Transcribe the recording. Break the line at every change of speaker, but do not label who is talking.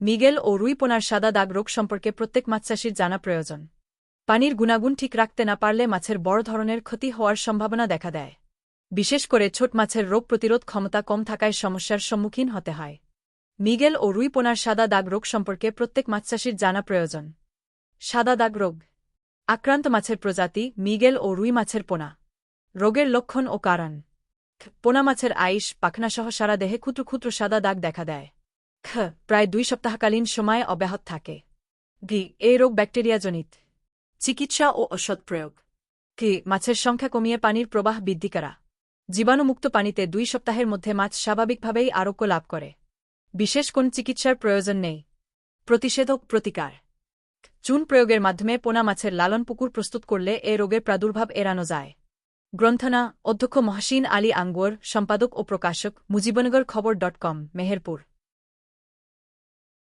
মিগেল ও রুইপোনার সাদা দাগ রোগ সম্পর্কে প্রত্যেক মাছচাষির জানা প্রয়োজন। পানির গুণাগুণ ঠিক রাখতে না পারলে মাছের বড় ধরনের ক্ষতি হওয়ার সম্ভাবনা দেখা দেয়। বিশেষ করে ছোট মাছের রোগ প্রতিরোধ ক্ষমতা কম থাকায় সমস্যার সম্মুখীন হতে হয়। মিগেল ও রুইপোনার সাদা দাগ রোগ সম্পর্কে প্রত্যেক মাছচাষির জানা প্রয়োজন। সাদা দাগ রোগ। আক্রান্ত মাছের প্রজাতি মিগেল ও রুই মাছের পোনা। রোগের লক্ষণ ও কারণ। পোনা মাছের আইস, পাখনাসহ সারা দেহে ক্ষুদ্র ক্ষুদ্র সাদা দাগ দেখা দেয়। খ প্রায় দুই সপ্তাহকালীন সময়ে অব্যাহত থাকে। ঘি, এই রোগ ব্যাকটেরিয়াজনিত। চিকিৎসা ও ঔষধ প্রয়োগ। কি মাছের সংখ্যা কমিয়ে পানির প্রবাহ বৃদ্ধি করা। জীবাণুমুক্ত পানিতে দুই সপ্তাহের মধ্যে মাছ স্বাভাবিকভাবেই আরোগ্য লাভ করে। বিশেষ কোন চিকিৎসার প্রয়োজন নেই। প্রতিষেধক প্রতিকার। চুন প্রয়োগের মাধ্যমে পোনা মাছের লালন পুকুর প্রস্তুত করলে এ রোগের প্রাদুর্ভাব এড়ানো যায়। গ্রন্থনা, অধ্যক্ষ মহাসিন আলী আঙ্গুয়ার সম্পাদক ও প্রকাশক, মুজিবনগর খবর ডট কম, মেহেরপুর।